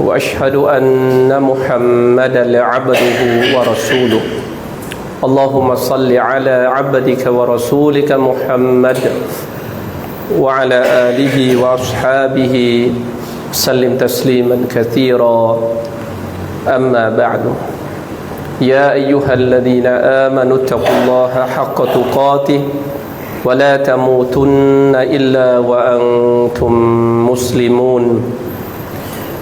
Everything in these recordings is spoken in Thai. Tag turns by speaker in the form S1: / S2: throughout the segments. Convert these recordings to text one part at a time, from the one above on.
S1: واشهد ان محمدا عبده ورسوله اللهم صل على عبدك ورسولك محمد وعلى اله واصحابه سلم تسليما كثيرا اما بعد يا ايها الذين امنوا اتقوا الله حق تقاته ولا تموتن الا وانتم مسلمون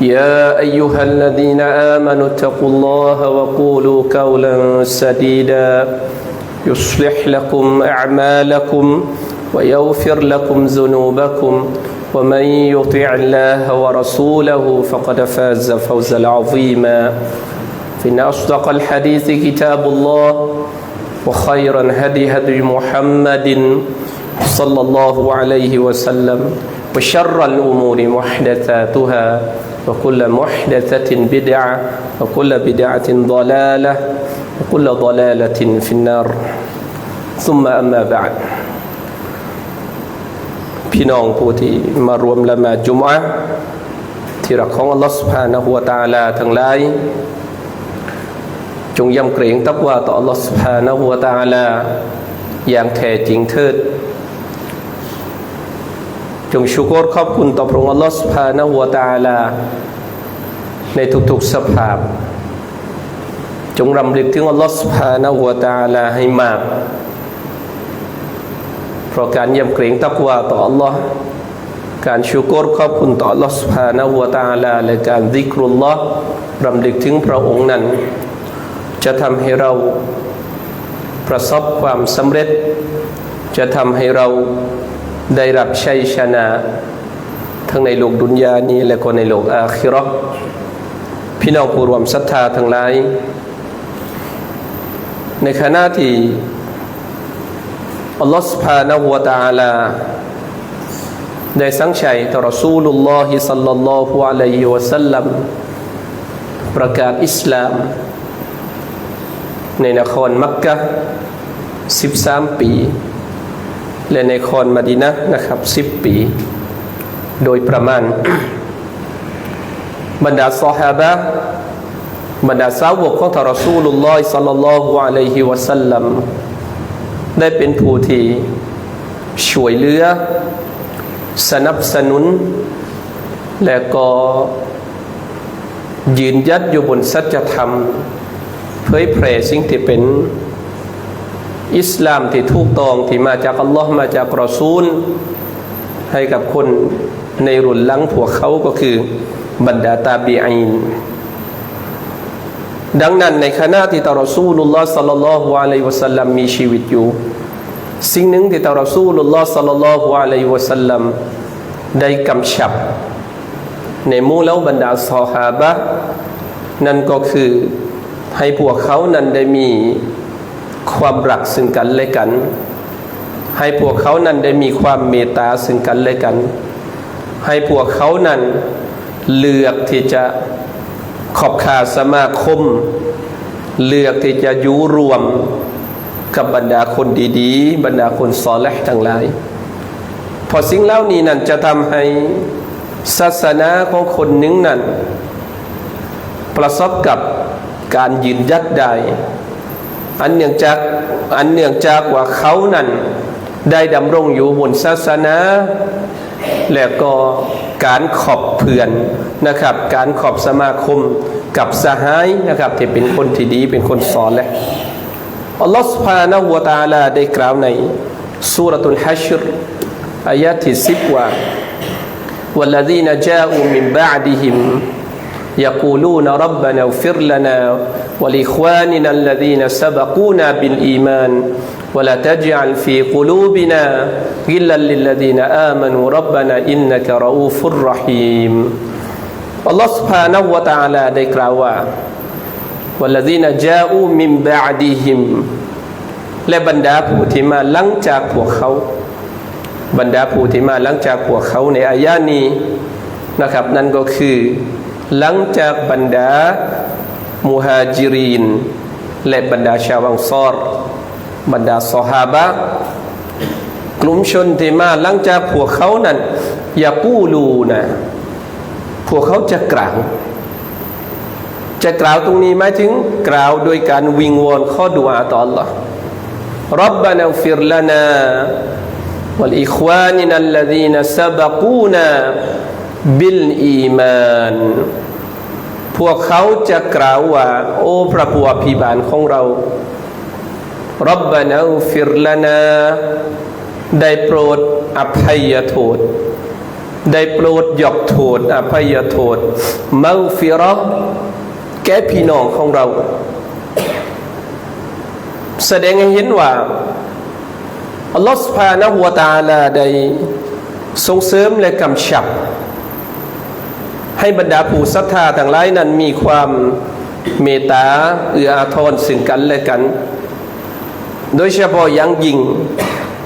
S1: يا أيها الذين آمنوا اتقوا الله وقولوا قولا سديدا يصلح لكم أعمالكم ويغفر لكم ذنوبكم ومن يطع الله ورسوله فقد فاز فوزا عظيما فإن أصدق الحديث كتاب الله وخيرا هدي هدي محمد صلى الله عليه وسلم وشر الأمور محدثاتها وكل محدثة بدعة وكل بدعة ضلالة وكل ضلالة في النار ثم أما بعد بنون بوتي مروم لما جمعة تركهم الله سبحانه وتعالى تنلاي จงยำเกรงตักวาต่อ Allah سبحانه และ تعالى อย่างแท้จริงเถิดจงชูกรขอบคุณต่อพระองค์อัลลอฮฺสุภาณหัวตาลา ในทุกๆสภาพ จงรำลึกถึงอัลลอฮฺสุภาณหัวตาลาให้มาก เพราะการยำเกรงตักวาต่ออัลลอฮ์การชูกรขอบคุณต่ออัลลอฮฺสุภาณหัวตาลา และการดิกรุลลอฮ์รำลึกถึงพระองค์นั้น จะทำให้เราประสบความสำเร็จ จะทำให้เราได้รับชัยชนะ ทั้งในโลกดุนยานี้ และก็ในโลกอาคิรอพี่น้องผู้รวมศรัทธา ทั้งหลาย ในขณะที่อัลลอฮฺสุภาณหัวตาลาได้สังชัยต่อรสูลุลลอฮิสัลลัลลอฮุอะลัยฮิวะสัลลัมประกาศอิสลาม ในนครมักกะ13ปีและในคอนมาดีนะนะครับ สิบปี โดยประมาณบรรดาซอฮาบะบรรดาสาวกของทารสูลุลลอฮิสัลลัลลอฮุอะลัยฮิวะสัลลัมได้เป็นผู้ที่ช่วยเหลือ สนับสนุน และก็ยืนยัดอยู่บนสัจธรรมเผยแผ่สิ่งที่เป็นอิสลามที่ถูกต้องที่มาจากอัลลอฮ์มาจากรอซูลให้กับคนในรุ่นหลังพวกเขาก็คือบรรดาตาบีอินดังนั้นในขณะที่ตารสูลุลลอฮ์สัลลัลลอฮุอะลัยวะสัลลัมมีชีวิตอยู่สิ่งหนึ่งที่ตารสูลุลลอฮ์สัลลัลลอฮุอะลัยวะสัลลัมได้กำชับ ในมูแล้วบรรดาซอฮาบะนั่นก็คือให้พวกเขานั้นได้มีความรักซึ่งกันและกัน ให้พวกเขานั้นได้มีความเมตตาซึ่งกันและกัน ให้พวกเขานั้นเลือกที่จะขอบคาสมาคม เลือกที่จะยุรวมกับบรรดาคนดีๆ บรรดาคนซอและทั้งหลายพอสิ่งเหล่านี้นั่นจะทำให้ศาสนาของคนหนึ่งนั้น ประสบกับการยืนยัดได้อันเนื่องจากอันเนื่องจากว่าเขานั้นได้ดำรงอยู่บนศาสนา และก็การขอบเพื่อนนะครับ การขอบสมาคมกับสหายนะครับที่เป็นคนที่ดีเป็นคนสอนแหละอัลลอฮฺสุภาณหัวตาลาได้กล่าวในสุรตุลฮัชรอายะที่สิบว่า والذين جاءوا من بعدهم يقولون ربنا اغفر لنا ولإخواننا الذين سبقونا بالإيمان ولا تجعل في قلوبنا غلا للذين آمنوا ربنا إنك رؤوف رحيم الله سبحانه وتعالى ได้กล่าวว่า والذين جاءوا من بعدهم และบรรดาผู้ที่มาหลังจากพวกเขาบรรดาผู้ที่มาหลังจากพวกเขาในอายานี้นะครับนั่นก็คือหลังจากบรรดามุฮาจิรินและบรรดาชาวอังซอรบรรดาสหาบะกลุ่มชนที่มาหลังจากพวกเขานั้นอย่ากู้ลูนะ พวกเขาจะกล่าวจะกล่าวตรงนี้หมายถึงกล่าวโดยการวิงวอนข้อดุอาต่อ Allah รับบานอฟิรลานาวลอิควานินัลลดีนซาบกูนาบิลอีมานพวกเขาจะกล่าวว่าโอ้พระผู้อภิบาลของเรารับบานาฟิรลานา ได้โปรดอภัยโทษ ได้โปรดยกโทษ อภัยโทษมาฟิรอแก่พี่น้องของเรา แสดงให้เห็นว่า อัลลอฮฺสุภาณหัวตาลาได้ส่งเสริมและกำชับให้บรรดาผู้ศรัทธาทั้งหลายนั้นมีความเมตตาเอื้ออาทรซึ่งกันและกัน โดยเฉพาะอย่างยิ่ง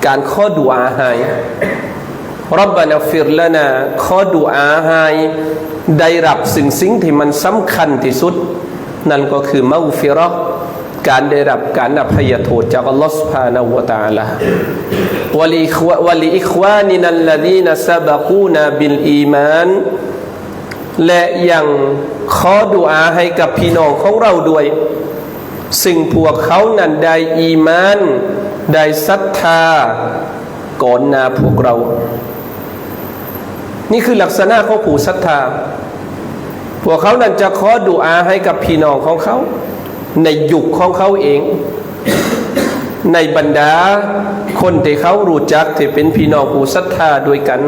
S1: การข้อดุอาให้รับบานาฟิรละนาข้อดุอาให้ได้รับสิ่งสิ่งที่มันสำคัญที่สุด นั่นก็คือมาอุฟิรอกการได้รับการอภัยโทษจากอัลลอฮฺสุภาณวตาลาวลีอิควานินัลลดีนซาบกูนาบิลอีมานและยังขอดุอาให้กับพี่น้องของเราด้วย ซึ่งพวกเขานั้นได้อีมานได้ศรัทธาก่อนหน้าพวกเรา นี่คือลักษณะของผู้ศรัทธา พวกเขานั้นจะขอดุอาให้กับพี่น้องของเขา ในยุคของเขาเอง ในบรรดา คนที่เขารู้จักที่เป็นพี่น้องผู้ศรัทธาด้วยกัน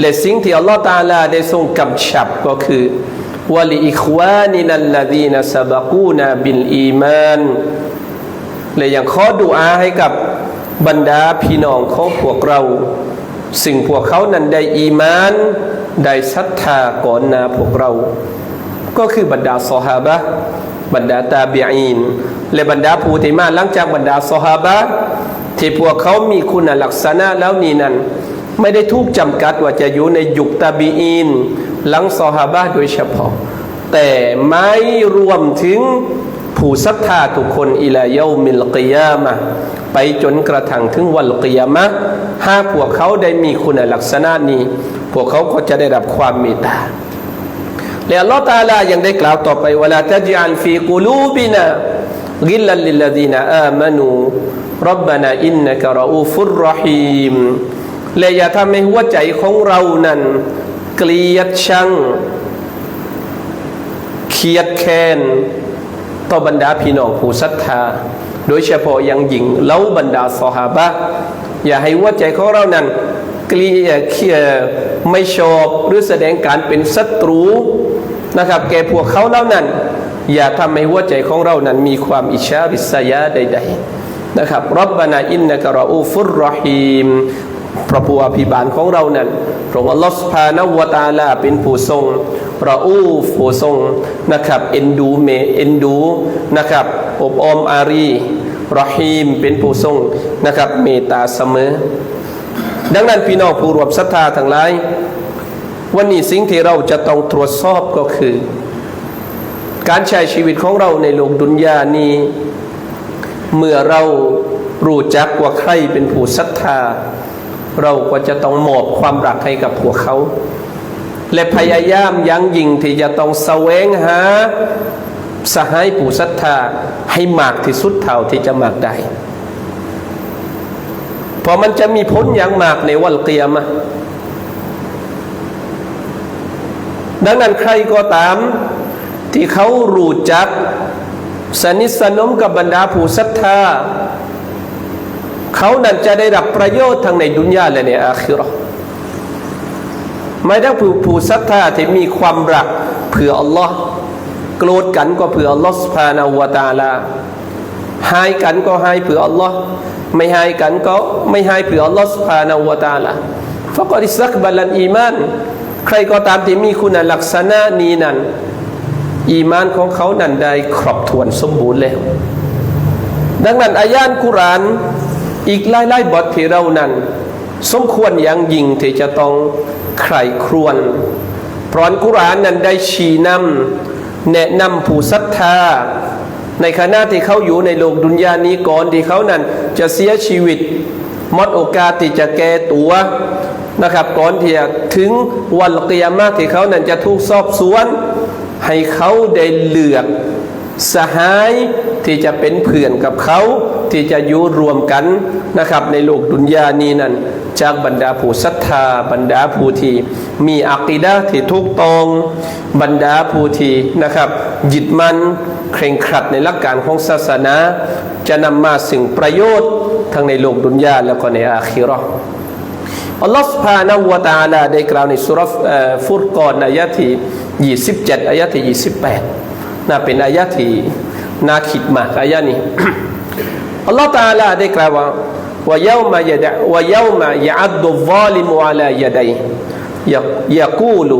S1: และสิ่งที่ อัลลอฮฺตาลา ได้ทรงกำชับ ก็คือ วลีอิควานินัลลดีนัสบากูนาบินอีมาน และยังขอดุอาให้กับบรรดาพี่น้องของพวกเรา สิ่งพวกเขานั้นได้อีมานได้ศรัทธาก่อนนาพวกเรา ก็คือบรรดาสหาบะบรรดาตาบีอิน และบรรดาผู้ที่มาหลังจากบรรดาสหาบะที่พวกเขามีคุณลักษณะแล้วนี้นั้นไม่ได้ถูกจำกัดว่าจะอยู่ในยุคตาบีอินหลังซอฮาบะโดยเฉพาะ แต่ไม่รวมถึงผู้ศรัทธาทุกคนอิลาเยามิลกิยามะไปจนกระทั่งถึงวันกิยามะหากพวกเขาได้มีคุณลักษณะนี้ พวกเขาก็จะได้รับความเมตตา แล้อัลลอฮฺตาลายังได้กล่าวต่อไปวลาตจอันฟีกูลูบินะกิลลัลลิลลดีนอามานูรับบานาอินนักรอูฟุรรหีมและอย่าทำให้หัวใจของเรานั้นเกลียดชังเคียดแค้นต่อบรรดาพี่น้องผู้ศรัทธา โดยเฉพาะอย่างหญิงเล้าบรรดาสหาบะอย่าให้หัวใจของเรานั้นเกลียดเคียไม่ชอบหรือแสดงการเป็นศัตรูนะครับ แก่พวกเขาเล่านั้น อย่าทำให้หัวใจของเรานั้นมีความอิจฉาริษยาใด ๆ นะครับรับบานาอินนะกะรอูฟุรรหีมพระผู้อภิบาลของเรานั้นพระองค์อัลลอฮฺสุภาณวตาลาเป็นผู้ทรง พระอู้ผู้ทรงนะครับเอ็นดูเมเอ็นดูนะครับ อบอมอารี รอฮีมเป็นผู้ทรงนะครับเมตาเสมอ ดังนั้นพี่น้องผู้รวมศรัทธาทั้งหลาย วันนี้สิ่งที่เราจะต้องตรวจสอบก็คือ การใช้ชีวิตของเราในโลกดุนยานี้ เมื่อเรารู้จักว่าใครเป็นผู้ศรัทธาเราก็จะต้องมอบความรักให้กับพวกเขา และพยายามยั้งยิงที่จะต้องแสวงหา สหายผู้ศรัทธาให้มากที่สุดเท่าที่จะมากได้พอมันจะมีผลอย่างมากในวันเกียมะดังนั้นใครก็ตามที่เขารู้จัก สนิทสนมกับบรรดาผู้ศรัทธาเขานั้นจะได้รับประโยชน์ทั้งในดุนยาและในอาคิรอไม่ได้ผู้ผู้ศรัทธาที่มีความรักเพื่ออัลลอฮ์โกรธกันก็เพื่ออัลลอฮ์สุภาณาวตาลาหายกันก็หายเพื่ออัลลอฮ์ไม่หายกันก็ไม่หายเพื่ออัลลอฮ์สุภาณาวตาลาฟะกอดิสักบัลันอีมานใครก็ตามที่มีคุณลักษณะนี้นั้น อีมานของเขานั้นได้ครอบถ้วนสมบูรณ์แล้ว ดังนั้นอายานกุรานอีกหลายๆบทที่เรานั้นสมควรอย่างยิ่งที่จะต้องใครครวนพรอนกุรานนั้นได้ชี้นำแนะนำผู้ศรัทธา ในขณะที่เขาอยู่ในโลกดุนยานี้ก่อนที่เขานั้น จะเสียชีวิตมดโอกาสที่จะแก้ตัวนะครับ ก่อนที่จะถึงวันกิยามะที่เขานั้นจะถูกสอบสวน ให้เขาได้เลือก สหายที่จะเป็นเพื่อนกับเขาที่จะอยู่รวมกันนะครับในโลกดุนยานี้นั้นจากบรรดาผู้ศรัทธา บรรดาผู้ที่มีอักีดาที่ถูกต้องบรรดาผู้ที่นะครับยึดมัน่นเคร่งครัดในหลักการของศาสนา จะนำมาสิ่งประโยชน์ ทั้งในโลกดุนยาแล้วก็ในอาคีรออัลลอฮฺสุบฮานาวะตาลาได้กล่าวในสุรฟฟุรกอนอายะที่27อายะที่28น่าเป็นอายะที่น่าคิดมากอายะนี้อัลลอฮฺตาลาได้กล่าวว่า ويوم يدع ويوم يعد الظالم على يديه يقول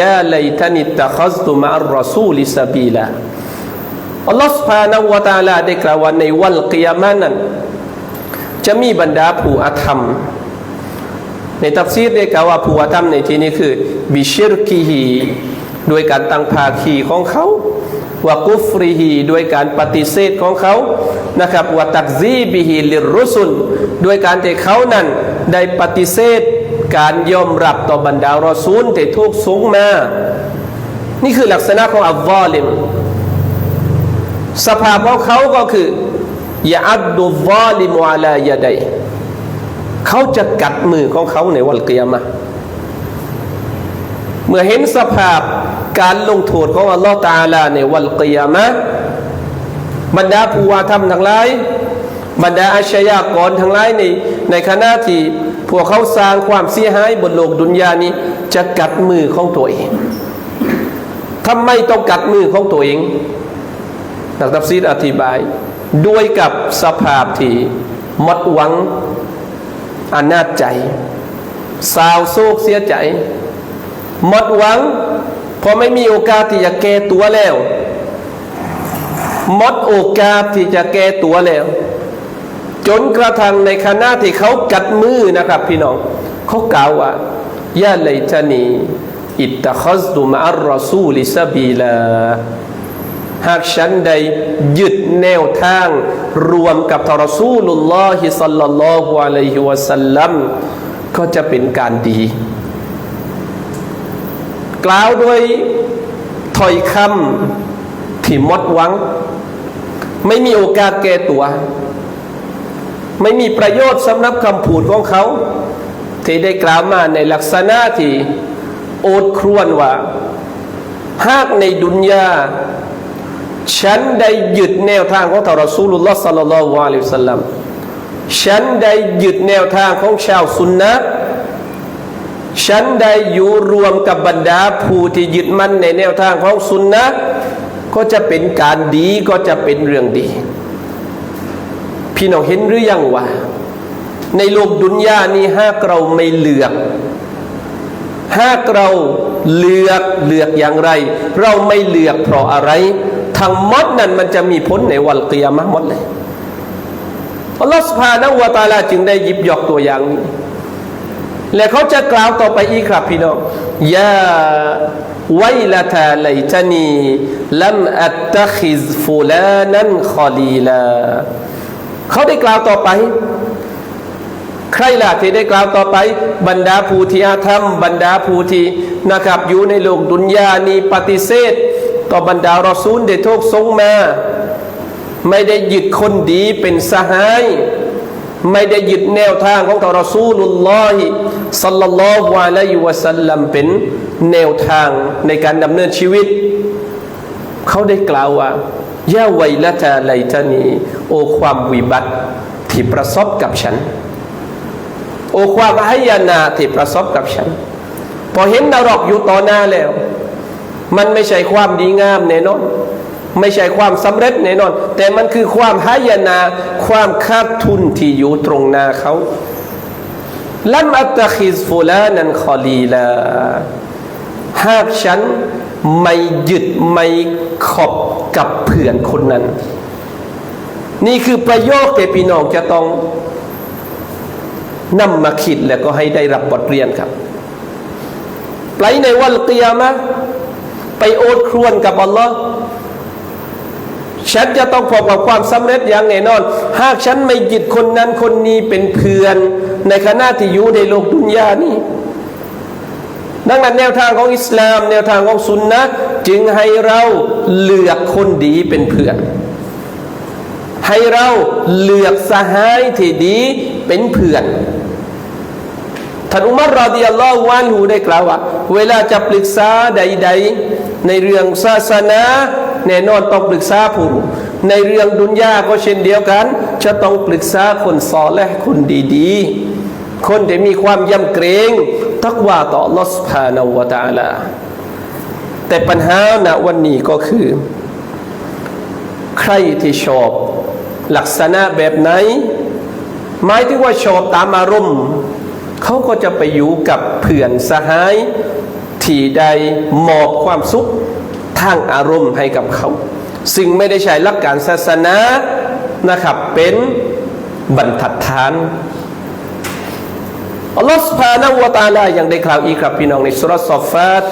S1: يا ليتني اتخذت مع الرسول سبيلا อัลลอฮฺสุภาณวตาลาได้กล่าวว่าในวันกิยามานั้นจะมีบรรดาผู้อธรรมในตัฟซีดได้กล่าวว่าผู้อธรรมในที่นี้คือบิชิรกีฮี้วยการตั้งภาคีของเขาวกุฟรีฮีด้วยการปฏิเสธของเขา นะครับวตักซีบิฮีลิรุสุนด้วยการที่เขานั้นได้ปฏิเสธการยอมรับต่อบรรดารอซูลที่ถูกสูงมานี่คือลักษณะของอัลวอลิมสภาพของเขาก็คือยาอัดุวอลิมอัลายาไดเขาจะกัดมือของเขาในวันเกียรมาเมื่อเห็นสภาพการลงโทษของอัลลอฮฺตาลาในวันกิยามะบรรดาผู้ว่าทำทั้งหลาย บรรดาอาชญากรทั้งหลายในในขณะที่ พวกเขาสร้างความเสียหายบนโลกดุนยานี้จะกัดมือของตัวเองทำไมต้องกัดมือของตัวเองนักตัฟซีดอธิบายด้วยกับสภาพที่มดหวัง อนาจใจ สาวโศกเสียใจ หมดหวังพอไม่มีโอกาสที่จะแก้ตัวแล้ว หมดโอกาสที่จะแก้ตัวแล้ว จนกระทั่งในขณะที่เขากัดมือนะครับพี่น้องเขากล่าวว่ายาเลยทนี อิตตะคัสตุมอัลรอซูลิซาบีลาหากฉันใดยึดแนวทาง รวมกับทรสูลุลลอฮิสัลลัลลอฮุอะลัยฮิวะสัลลัมก็จะเป็นการดีกล่าวด้วยถ้อยคำที่มดหวัง ไม่มีโอกาสแก้ตัวไม่มีประโยชน์สำหรับคำพูดของเขาที่ได้กล่าวมาในลักษณะที่โอดครวนว่า หากในดุนยาฉันได้หยุดแนวทางของทารสูลุลลอฮ์สัลลัลลอฮุอะลัยฮิสสลัมฉันได้หยุดแนวทางของชาวสุนนะฉันได้อยู่รวมกับบรรดาผู้ที่ยึดมั่นในแนวทางของสุนนะก็จะเป็นการดีก็จะเป็นเรื่องดี พี่น้องเห็นหรือยังวะในโลกดุนยานี้หากเราไม่เลือกหากเราเลือกเลือกอย่างไร เราไม่เลือกเพราะอะไรทางมดนั้นมันจะมีผลในวันเกียามะมดเลยอัลลอฮฺสุภาณวตาลาจึงได้ยิบยกตัวอย่างนี้และเขาจะกล่าวต่อไปอีกครับ พี่น้องยาไวละทาไลตานีลัมอัตตะคิซฟูลานันคอลีลาเขาได้กล่าวต่อไป ใครล่ะที่ได้กล่าวต่อไป บรรดาผู้ที่อาธรรม บรรดาผู้ที่นะครับ อยู่ในโลกดุนยานี้ปฏิเสธ ต่อบรรดารอซูลได้ทกทรงมา ไม่ได้หยึดคนดีเป็นสหายไม่ได้ยึดแนวทางของท่านรอซูลุลลอฮิสัลลัลลอฮุอะลัยฮิวะสัลลัมเป็นแนวทางในการดำเนินชีวิต เขาได้กล่าวว่า ยาไวละตาไลตานีโอความวิบัติที่ประสบกับฉัน โอความอายานาที่ประสบกับฉัน พอเห็นนรกอยู่ต่อหน้าแล้ว มันไม่ใช่ความดีงามแน่นอนไม่ใช่ความสำเร็จแน่นอน แต่มันคือความหายนาความขาดทุนที่อยู่ตรงหน้าเขาลัมอัตคิสฟูลานันคอลีลาหากฉันไม่หยุดไม่ขอบกับเพื่อนคนนั้น นี่คือประโยคที่พี่น้องจะต้อง นำมาคิดแล้วก็ให้ได้รับบทเรียนครับไปในวันเกียรมะไปโอดครวนกับอัลลอฮ์ฉันจะต้องพบกับความสำเร็จอย่างแน่นอน หากฉันไม่ยึดคนนั้นคนนี้เป็นเพื่อนในขณะที่อยู่ในโลกดุนยานี้ดังนั้นแนวทางของอิสลาม แนวทางของสุนนะจึงให้เราเลือกคนดีเป็นเพื่อนให้เราเลือกสหายที่ดีเป็นเพื่อนท่านอุมารรอดียัลลอฮฺวานหูได้กล่าวว่าเวลาจะปรึกษาใดๆในเรื่องศาสนาแน่นอนต้องปรึกษาผู้ ในเรื่องดุนยาก็เช่นเดียวกัน จะต้องปรึกษาคนสอนและคนดีๆ คนที่มีความยำเกรงทักว่าต่อลอสพานาวตาลา แต่ปัญหาณวันนี้ก็คือ ใครที่ชอบลักษณะแบบไหนหมายถึงว่าชอบตามอารมณ์เขาก็จะไปอยู่กับเพื่อนสหาย ที่ใดมอบความสุข้างอารมณ์ให้กับเขาซึ่งไม่ได้ใช้หลักการศาสนานะครับเป็นบรรทัดฐานอัลลอฮฺสุบฮานาวะตาลายังได้กล่าวอีกครับพี่น้องในสุรษอฟาต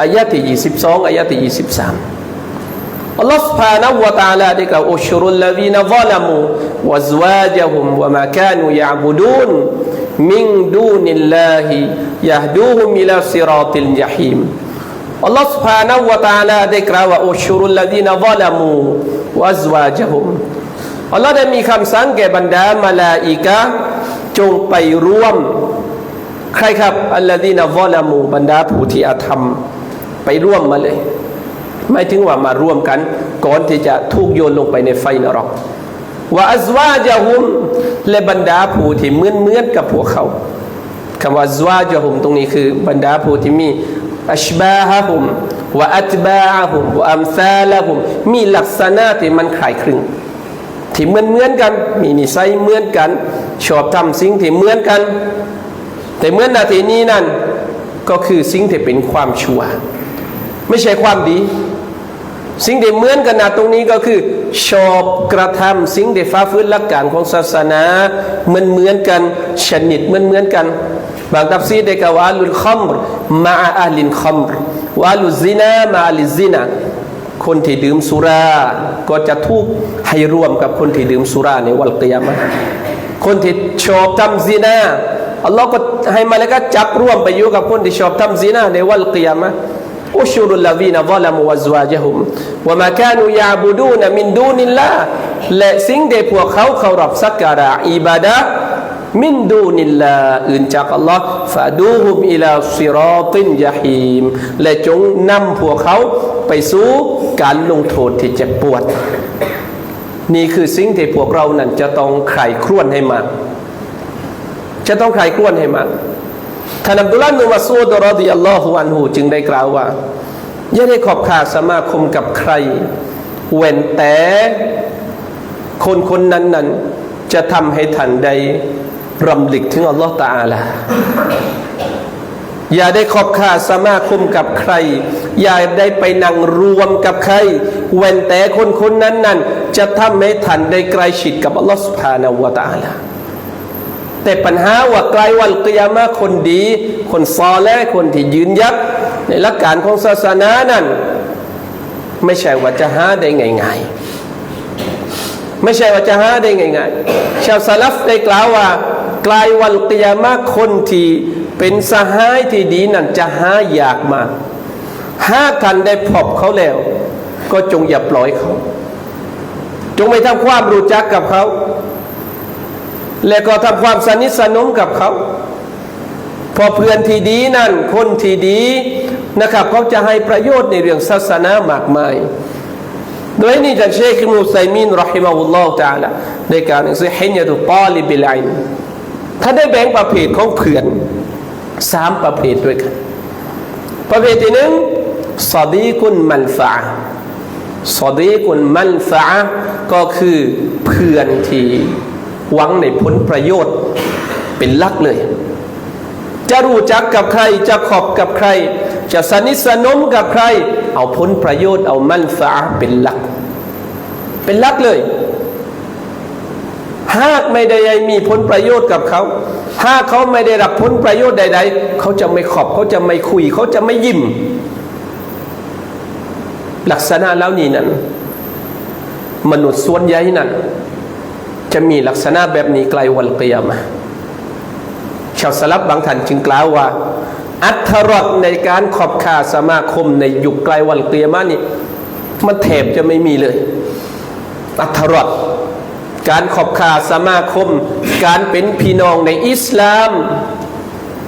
S1: อายะที่22อายะที่23อัลลอฮฺสุบฮานาวะตาลาได้กล่าวอัชรุลลาวีนาซาลามูวะซวาจฮุมวะมากานูยะบุดูนมิงดูนิลลาฮิยะดูฮุมิลาซิรอติลยะฮีมอัลลอฮฺสุภาณวตาลาได้กล่าวว่าอุชุรุลลดีนวาลามูวัซวาจฮุมอัลลอฮฺได้มีคำสั่งแก่บรรดามาลาอิกะจงไปร่วม ใครครับอัลลอฮีนาวาลามู บรรดาผู้ที่อาธรรม ไปร่วมมาเลยไม่ถึงว่ามาร่วมกัน ก่อนที่จะถูกโยนลงไปในไฟนรกว่าอัซวาจะหุมและบรรดาผู้ที่เหมือนเหมือนกับพวกเขา คำว่าอัซวาจะหุม ตรงนี้คือ บรรดาผู้ที่มีอัชบาฮะฮุมวะอัตบาฮุมวะอัมซาลฮุมมีลักษณะที่มันคล้ายคลึง ที่เหมือนเหมือนกัน มีนิสัยเหมือนกัน ชอบทำสิ่งที่เหมือนกัน แต่เหมือนนาทีนี้นั่นก็คือสิ่งที่เป็นความชั่ว ไม่ใช่ความดี สิ่งที่เหมือนกันนะตรงนี้ก็คือชอบกระทำสิ่งเดฟ้าฟื้นหลักการของศาสนาเหมือนเหมือนกันชนิดเหมือนเหมือนกัน บางทับซีได้กล่าวว่าลุลคอมรมาอาลินคอมรวาลุซินามาลิซินาคนที่ดื่มสุรา ก็จะทุกข์ให้ร่วมกับคนที่ดื่มสุราในวันกิยามะคนที่ชอบทำซินาอัลลอฮ์ก็ให้มาแล้วก็จับร่วมไปอยู่กับคนที่ชอบทำซินาในวันกิยามะอุชุรุลลาวีนะวะลามูวาซวาเจฮุมวามากานูยาบูดูนะมินดูนิลลาและสิ่งเดพวกเขาเคารพสักการะอิบาดะมินดูนิลลาอื่นจากอัลลอฮ์ฟาดูฮุมอิลาซิรอตินยาฮีมและจงนำพวกเขาไปสู่การลงโทษที่เจ็บปวด นี่คือสิ่งที่พวกเรานั้นจะต้องไขครวนให้มาก จะต้องไขครวนให้มากท่านอับดุลลาห์นุมาซูดรอดีอัลลอฮุอันหูจึงได้กล่าวว่า อย่าได้ขอบขาสมาคมกับใครเว้นแต่คนคนนั้นนั้นจะทำให้ท่านได้รำลึกถึงอัลลอฮ์ตาอาลาอย่าได้ขอบขาสมาคมกับใครอย่าได้ไปนั่งรวมกับใครเว้นแต่คนคนนั้นนั้นจะทำให้ท่านได้ใกล้ชิดกับอัลลอฮ์สุภาณวตาลาแต่ปัญหาว่าไกลวันกิยามะคนดี คนซอและคนที่ยืนยับในหลักการของศาสนานั้น ไม่ใช่ว่าจะหาได้ง่าย ๆ ไม่ใช่ว่าจะหาได้ง่ายๆชาวซาลฟได้กล่าวว่าไกลวันกิยามะคนที่เป็นสหายที่ดีนั้นจะหายากมากห้าทัานได้พบเขาแล้ว ก็จงอย่าปล่อยเขา จงไม่ทำความรู้จักกับเขาและก็ทำความสนิทสนมกับเขาพอเพื่อนที่ดีนั่นคนที่ดีนะครับเขาจะให้ประโยชน์ในเรื่องศาสนามากมาย โดยนี่จากเชคมูไซมินรอฮิมาอุลลอฮ์ตาละในการหน่งสือเฮนยาตุปอลิบิลัยถ้าได้แบ่งประเภทของเพื่อนสามประเภทด้วยกันประเภทที่หนึ่งสอดีกุนมัลฟาสอดีกุนมัลฟาก็คือเพื่อนที่หวังในผลประโยชน์เป็นลักเลย จะรู้จักกับใคร จะขอบกับใคร จะสนิทสนมกับใคร เอาผลประโยชน์ เอามั่นฟาเป็นลัก เป็นลักเลย หากไม่ได้มีผลประโยชน์กับเขาหากเขาไม่ได้รับผลประโยชน์ใด ๆ เขาจะไม่ขอบเขาจะไม่คุยเขาจะไม่ยิ้ม ลักษณะแล้วนี้นั้นมนุษย์ส่วนใหญ่นั้นจะมีลักษณะแบบนี้ไกลวันเกียมา ชาวสลับบางท่านจึงกล่าวว่า อัตรรในการขอบคาสมาคมในยุคไกลวันเกียมานี่มันแทบจะไม่มีเลย อัตรรการขอบคาสมาคม การเป็นพี่น้องในอิสลาม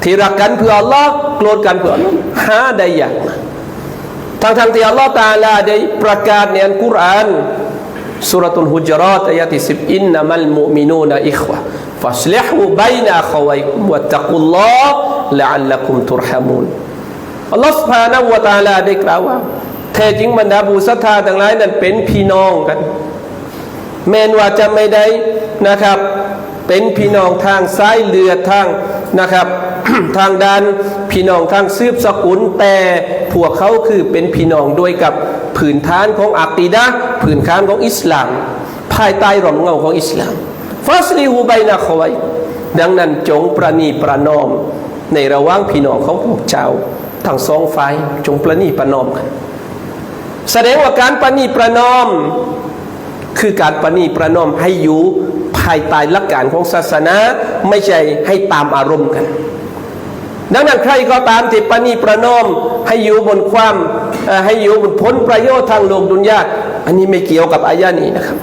S1: ที่รักกันเพื่อลอกโกรธกันเพื่อหาได้ย่างทางทางที่อัลลอฮฺตาลาได้ประกาศในอัลกุรอานสุรตุลฮุจรอตอายะที่สิบอินนามัลมุมินูนอิควะฟัสลิฮูบัยนาขวัยวัตตะกุลลอฮ์ละอัลลักุมตุรฮามูนอัลลอฮ์สุภาณวะตาลาได้กล่าวว่าแท้จริงบรรดาบูสัทธาทั้งหลายนั้นเป็นพี่น้องกัน แม้นว่าจะไม่ได้นะครับ เป็นพี่น้องทางซ้ายเรือทางนะครับทางด้านพี่น้องทางซืบสกุล แต่พวกเขาคือเป็นพี่น้องด้วยกับผืนฐานของอักีดะผืนฐานของอิสลาม ภายใต้ร่มเงาของอิสลาม ฟาสลีฮูไบนาคอยดังนั้นจงประนีประนอม ในระหว่างพี่น้องของพวกเจ้าทั้งสองฝ่ายจงประนีประนอมกันแสดงว่าการประนีประนอมคือการประนีประนอมให้อยู่ภายใต้หลักการของศาสนาไม่ใช่ให้ตามอารมณ์กันดังนั้น ใครก็ตามที่ปณีประนอมให้อยู่บนความให้อยู่บนผลประโยชน์ทางโลกดุนยาอันนี้ไม่เกี่ยวกับอายะนี้นะครับ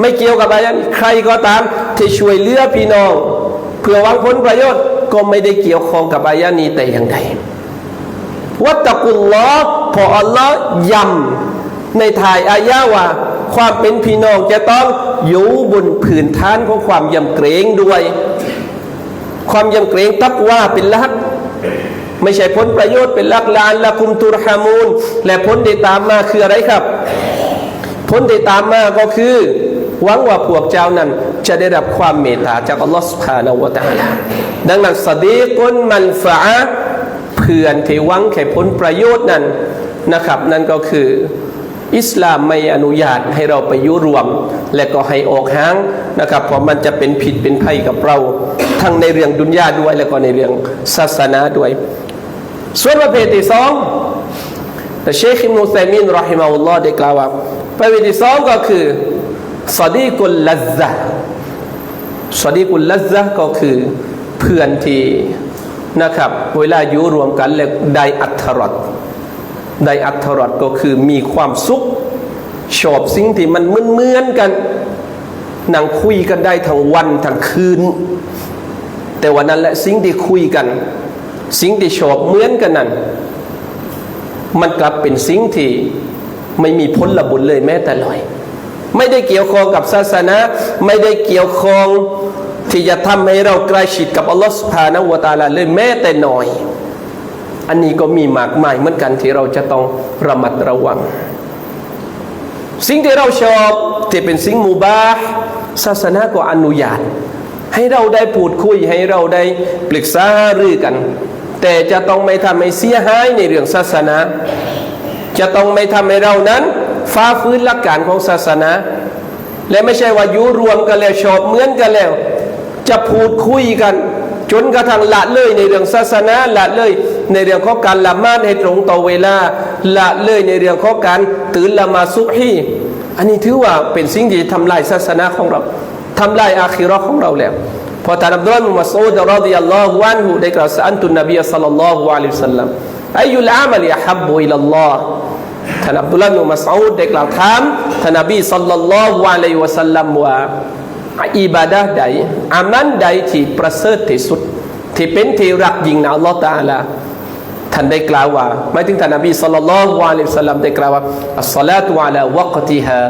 S1: ไม่เกี่ยวกับอายะนี้ใครก็ตามที่ช่วยเหลือพี่น้องเพื่อหวังผลประโยชน์ ก็ไม่ได้เกี่ยวข้องกับอายะนี้แต่อย่างใดวัตกุลลอพออัลลอฮ์ยำในถ่ายอายะว่าความเป็นพี่น้องจะต้องอยู่บนผืนฐานของความยำเกรงด้วยความยำเกรงตักว่าเป็นลักไม่ใช่ผลประโยชน์เป็นลักลานละคุมตุรฮามูลและผลได้ตามมาคืออะไรครับผลได้ตามมาก็คือหวังว่าพวกเจ้านั้นจะได้รับความเมตตาจากอัลลอฮฺสุภาณวะตาลาดังนั้นสดีกุนมันฝาเพื่อนที่หวังแค่ผลประโยชน์นั้นนะครับนั่นก็คืออิสลามไม่อนุญาตให้เราไปยุรวมและก็ให้ออกห้างนะครับเพราะมันจะเป็นผิดเป็นภัยกับเราทั้งในเรื่องดุนยาด้วยและก็ในเรื่องศาสนาด้วยส่วนประเภทที่สองแต่เชคิมูซัยมินรอฮิมาอุลลอฮ์ได้กล่าวว่าประเภทที่สองก็คือสอดีกุลลัซซะสอดีกุลลัซซะก็คือ เพื่อนที่ นะครับ เวลาอยู่รวมกัน และได้อัตรรถได้อัตรสก็คือมีความสุขชอบสิ่งที่มันเหมือนๆกัน นั่งคุยกันได้ทั้งวัน ทั้งคืน แต่วันนั้นแหละสิ่งที่คุยกัน สิ่งที่ชอบเหมือนกันนั้น มันกลับเป็นสิ่งที่ไม่มีนลบุญเลยแม้แต่ลอย ไม่ได้เกี่ยวข้องกับศาสนาไม่ได้เกี่ยวข้องที่จะทำให้เราใกล้ชิดกับอัลลอฮฺสุภาณวตาลาเลยแม้แต่น้อยอันนี้ก็มีมากมายเหมือนกันที่เราจะต้องระมัดระวัง สิ่งที่เราชอบที่เป็นสิ่งมูบาศาสนาก็อนุญาต ให้เราได้พูดคุยให้เราได้ปรึกษารือกัน แต่จะต้องไม่ทำให้เสียหายในเรื่องศาสนาจะต้องไม่ทำให้เรานั้นฟ้าฟื้นหลักการของศาสนาและไม่ใช่ว่ายุรวมกันแล้วชอบเหมือนกันแล้ว จะพูดคุยกัน จนกระทั่งละเลยในเรื่องศาสนาละเลยในเรื่องของการละมาดให้ตรงต่อเวลาละเลยในเรื่องของการตื่นละมาสุบฮีอันนี้ถือว่าเป็นสิ่งที่ทำลายศาสนาของเราทำลายอาคีรอของเราแล้วพอท่านอับดุลมุมัสูดรอดิยัลลอฮุอันหูได้กล่าวสันตุนนบีสัลลัลลอฮุอะลัยฮิสัลลัมอายุลอามัลยะฮับบุอิลลอฮ์ท่านอับดุลมุมัสูดได้กล่าวถามท่านนบีสัลลัลลอฮุอะลัยฮิวะสัลลัมว่าอิบาดะใดอามันใดที่ประเสริฐที่สุดที่เป็นที่รักยิ่งนะอัลลอฮฺตาลาท่านได้กล่าวว่า ไม่ถึงท่านนบีสุลต่านละวะลิสลัมได้กล่าวว่าอัสลาตุวะลาวกติฮะ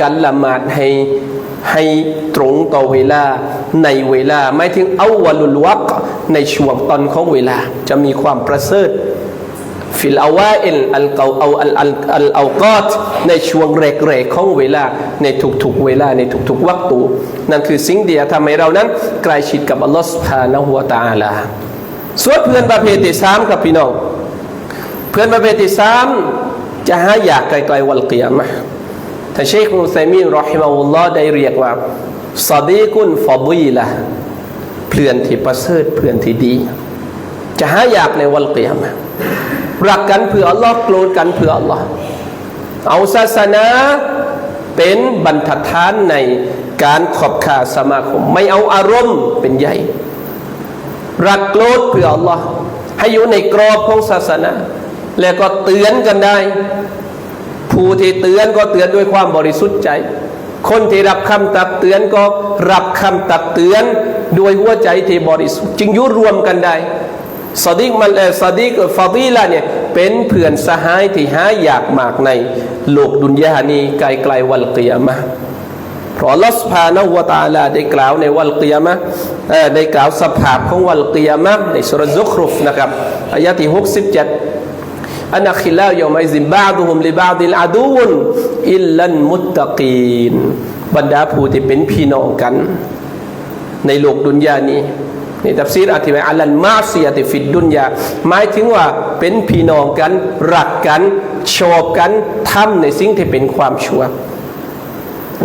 S1: การละหมาดให้ให้ ตรงต่อเวลา ใน เวลา ไม่ถึงเอาวลุลวักในช่วงตอนของ เวลา จะมี ความ ประเสริฐฟิลอาวาเอลอัลเกาเอาอัลอัลอัลเอากอดในช่วงแรก ๆ ของ เวลา ใน ทุก ๆ เวลา ใน ทุก ๆวัตถุนั่นคือ สิ่งเดียวทำให้เรานั้นใกล้ชิดกับอัลลอฮฺสุบานะฮวตาลาสวดเพื่อนประเภทที่สามกับพี่น้อง เพื่อนประเภทที่สามจะหาอยากไกลๆวันเกียมะแต่เชคมุสัยมีนรอฮิมาอุลลอฮ์ได้เรียกว่าสาดีกุนฟอบีละเพื่อนที่ประเสริฐเพื่อนที่ดี จะหาอยากในวันเกียมะรักกันเพื่ออัลลอฮ์โกรธกันเพื่ออัลลอฮ์เอาศาสนาเป็นบรรทัดฐานในการขอบข่าสมาคม ไม่เอาอารมณ์เป็นใหญ่รักโกรธเพื่ออัลลอฮ์ให้อยู่ในกรอบของศาสนาแล้วก็เตือนกันได้ ผู้ที่เตือนก็เตือนด้วยความบริสุทธิ์ใจ คนที่รับคำตักเตือนก็รับคำตักเตือนด้วยหัวใจที่บริสุทธิ์จึงยุรวมกันได้สดิกมันเอสดิกฟาดีละเนี่ยเป็นเพื่อนสหายที่หายอยากมากในโลกดุนยานีไกลไกลวันเกียมาพราะลอสพานวตาลาได้กล่าวในวันเกียมะได้กล่าวสภาพของวันเกียมะ ในสุรซุครุฟนะครับอายะที่หกสิบเจ็ดอันคิลาโยม่ซิบบาดุฮุมลิบาดิลอาดูนอิลลันมุตตะกีน บรรดาผู้ที่เป็นพี่น้องกัน ในโลกดุนยานี้ ในตัฟซีรอธิบายอัลลันมาซียติฟิดดุนยาหมายถึงว่าเป็นพี่น้องกันรักกันชอบกันทำในสิ่งที่เป็นความชั่ว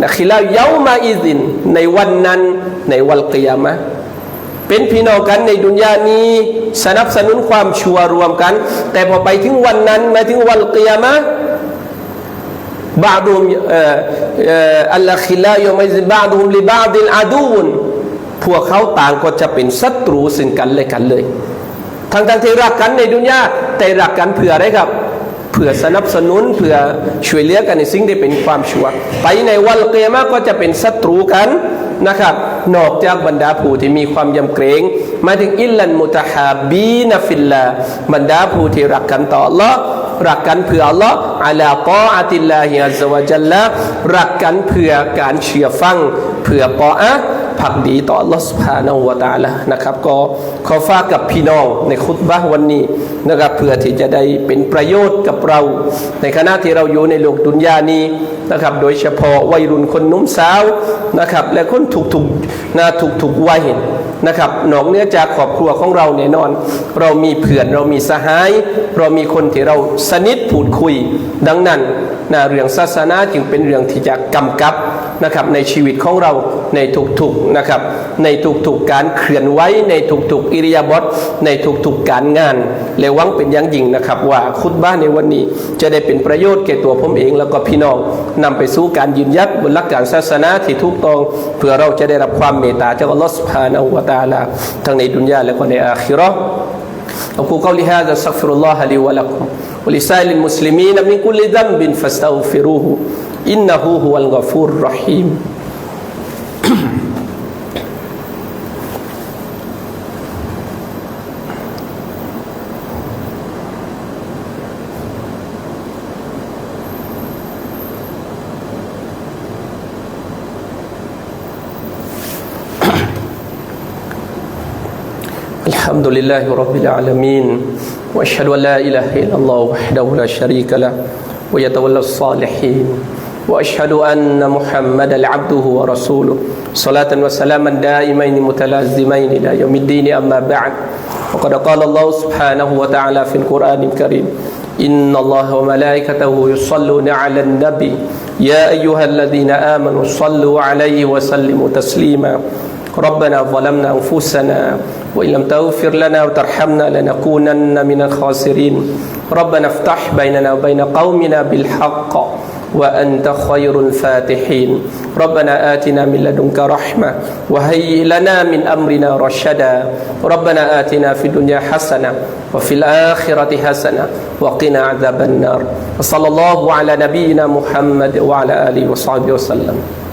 S1: นะคิลาเยามาอิซินในวันนั้นในวันเกียมะเป็นพี่น้องกันในดุนยานี้สนับสนุนความชั่วรวมกัน แต่พอไปถึงวันนั้นมาถึงวันเกียมะบาดุมอัลลคิลาโยมัซิบาดุมลิบาดิลอาดูนพวกเขาต่างก็จะเป็นศัตรูซึ่งกันและกันเลยทั้งงที่รักกันในดุนยาแต่รักกันเพื่ออะไรครับเผื่อสนับสนุนเผื่อช่วยเหลือกันในสิ่งที่เป็นความชั่วไปในวันเกียรมาก็จะเป็นศัตรูกัน นะครับ นอกจากบรรดาผู้ที่มีความยำเกรงมาถึงอิลลันมุตฮาบีนฟิลลาบรรดาผู้ที่รักกันต่อละรักกันเพื่ออลลออัลลอฮ์ออาติลลาฮิอัลซวาจัลละรักกันเพื่อการเชื่อฟัง เพื่อปออะผักดีต่อลอสพานวตาละนะครับ ก็ขอฝากกับพี่น้องในคุตบ้าวันนี้นะครับ เพื่อที่จะได้เป็นประโยชน์กับเรา ในขณะที่เราอยู่ในโลกดุนยานี้นะครับ โดยเฉพาะวัยรุ่นคนนุ่มสาวนะครับ และคนถูกถูกนาถูกถูกวัยนนะครับ หนองเนื้อจากครอบครัวของเราแน่นอน เรามีเพื่อน เรามีสหาย เรามีคนที่เราสนิทพูดคุย ดังนั้นนะเรื่องศาสนาจึงเป็นเรื่องที่จะกำกับนะครับในชีวิตของเราในทุกๆนะครับในทุกๆการเคลื่อนไหวในทุกๆอิริยาบถในทุกๆการงานเละวังเป็นอย่างยิ่งนะครับ ว่าคุดบ้านในวันนี้จะได้เป็นประโยชน์แก่ตัวผมเองแล้วก็พี่น้องนำไปสู่การยืนยัดบนหลักการศาสนาที่ถูกต้องเพื่อเราจะได้รับความเมตตาจากอัลลอฮฺสุบฮานาอูวาตาลาทั้งในดุนยาและก็ในอาคิรออัลกฮะ أقول ฮ و ฮะลิวัล ت غ ف ر الله لي و ل มุสลิมีน ا ل م س ุลิดัมบินฟัสตอฟิรูห ه إنه هو الغفور الرحيم الحمد لله رب العالمين واشهد ان لا اله الا الله وحده لا شريك له ويتولى الصالحين وأشهد أن محمدا عبده ورسوله صلاة وسلاما دائمين متلازمين إلى يوم الدين أما بعد وقد قال الله سبحانه وتعالى في القرآن الكريم إن الله وملائكته يصلون على النبي يا أيها الذين آمنوا صلوا عليه وسلموا تسليما ربنا ظلمنا أنفسنا وإن لم تغفر لنا وترحمنا لنكونن من الخاسرين ربنا افتح بيننا وبين قومنا بالحق وأنت خير الفاتحين ربنا آتنا من لدنك رحمة وهيئ لنا من أمرنا رشدا ربنا آتنا في الدنيا حسنة وفي الآخرة حسنة وقنا عذاب النار صلى الله على نبينا محمد وعلى آله وصحبه وسلم